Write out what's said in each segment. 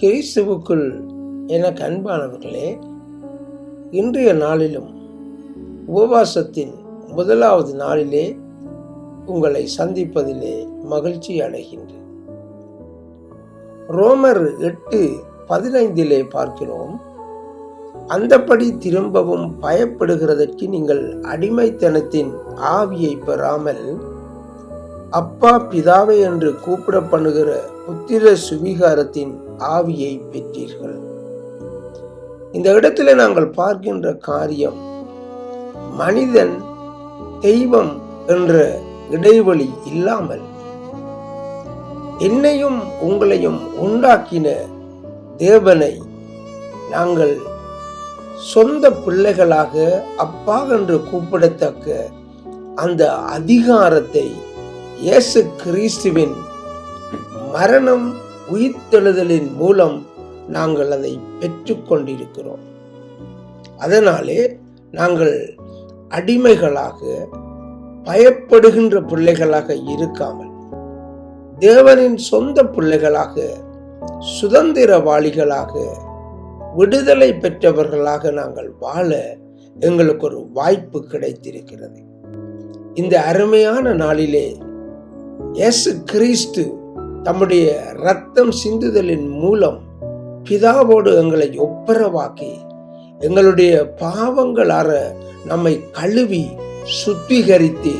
கிறிஸ்துவுக்குள் எனக்கு அன்பானவர்களே இன்றைய நாளிலும் உபவாசத்தின் முதலாவது நாளிலே உங்களை சந்திப்பதிலே மகிழ்ச்சி அடைகின்றேன் ரோமர் எட்டு பதினைந்திலே பார்க்கிறோம் அந்தப்படி திரும்பவும் பயப்படுகிறதற்கு நீங்கள் அடிமைத்தனத்தின் ஆவியை பெறாமல் அப்பா பிதாவை என்று கூப்பிட பண்ணுகிற புத்திர சுவிகாரத்தின் ஆவியை பெற்றீர்கள். இந்த இடத்துல நாங்கள் பார்க்கின்ற காரியம் மனிதன் தெய்வம் என்ற இடைவெளி இல்லாமல் என்னையும் உங்களையும் உண்டாக்கின தேவனை நாங்கள் சொந்த பிள்ளைகளாக அப்பா என்று கூப்பிடத்தக்க அந்த அதிகாரத்தை இயேசு கிறிஸ்துவின் மரணம் உயிர்த்தெழுதலின் மூலம் நாங்கள் அதை பெற்றுக்கொண்டிருக்கிறோம். அதனாலே நாங்கள் அடிமைகளாக பயப்படுகின்ற பிள்ளைகளாக இருக்காமல் தேவனின் சொந்த பிள்ளைகளாக சுதந்திரவாளிகளாக விடுதலை பெற்றவர்களாக நாங்கள் வாழ எங்களுக்கு ஒரு வாய்ப்பு கிடைத்திருக்கிறது. இந்த அருமையான நாளிலே இயேசு கிறிஸ்து தம்முடைய ரத்தம் சிந்துதலின் மூலம் பிதாவோடு எங்களை ஒப்புரவாக்கி எங்களுடைய பாவங்களார நம்மை கழுவி சுத்திகரித்து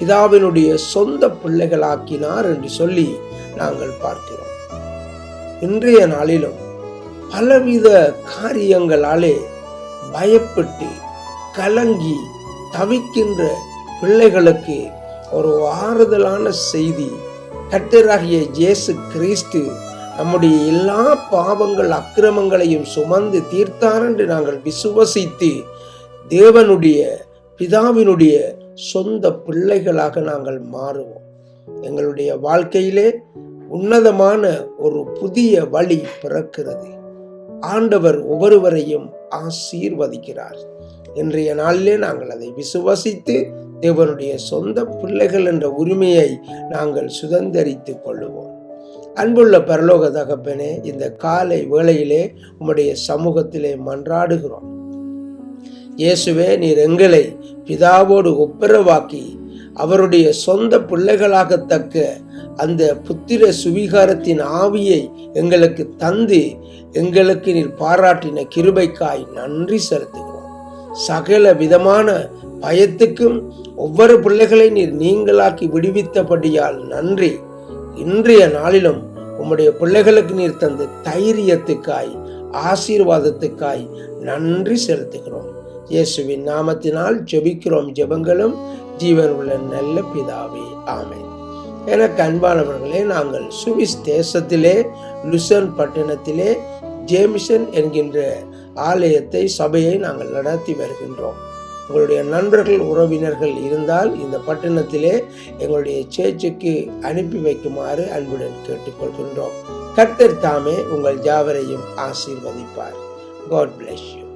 பிதாவினுடைய சொந்த பிள்ளைகளாக்கினார் என்று சொல்லி நாங்கள் பார்க்கிறோம். இன்றைய நாளிலும் பலவித காரியங்களாலே பயப்பட்டு கலங்கி தவிக்கின்ற பிள்ளைகளுக்கு ஒரு ஆறுதலான செய்தி. கட்டராகிய ஜேசு கிறிஸ்து நம்முடைய எல்லா பாவங்கள் அக்கிரமங்களையும் சுமந்து தீர்த்தார் என்று நாங்கள் விசுவசித்து தேவனுடைய பிதாவினுடைய சொந்த பிள்ளைகளாக நாங்கள் மாறுவோம். எங்களுடைய வாழ்க்கையிலே உன்னதமான ஒரு புதிய வழி பிறக்கிறது. ஆண்டவர் ஒவ்வொருவரையும் ஆசீர்வதிக்கிறார். இன்றைய நாளிலே நாங்கள் அதை விசுவசித்து தேவனுடைய சொந்த பிள்ளைகள் என்ற உரிமையை நாங்கள் சுதந்திரித்து கொள்ளுவோம். அன்புள்ள பரலோக தகப்பனே இந்த காலை வேளையிலே உம்முடைய சமூகத்திலே மன்றாடுகிறோம். இயேசுவே நீர் எங்களை பிதாவோடு ஒப்புரவாக்கி அவருடைய சொந்த பிள்ளைகளாகத்தக்க அந்த புத்திர சுவீகாரத்தின் ஆவியை எங்களுக்கு தந்து எங்களுக்கு நீர் பாராட்டின கிருபைக்காய் நன்றி செலுத்து சகல விதமான பயத்துக்கும் ஒவ்வொரு பிள்ளைகளை நீர் நீங்களாக்கி விடுவித்தபடியால் நன்றி. இன்றைய நாளிலும் உம்முடைய பிள்ளைகளுக்கு நீர் தந்த தைரியத்துக்காய் ஆசீர்வாதத்துக்காய் நன்றி செலுத்துகிறோம். இயேசுவின் நாமத்தினால் ஜெபிக்கிறோம் ஜெபங்களும். ஜீவன் உள்ள நல்ல பிதாவே ஆமை எனக்கு அன்பானவர்களே நாங்கள் சுவிஸ் தேசத்திலே லுசன் பட்டணத்திலே ஜேமிசன் என்கின்ற ஆலயத்தை சபையை நாங்கள் நடத்தி வருகின்றோம். உங்களுடைய நண்பர்கள் உறவினர்கள் இருந்தால் இந்த பட்டணத்திலே எங்களுடைய சேச்சுக்கு அனுப்பி வைக்குமாறு அன்புடன் கேட்டுக்கொள்கின்றோம். கர்த்தர் தாமே உங்கள் ஜாவரையும் ஆசீர்வதிப்பார். God bless you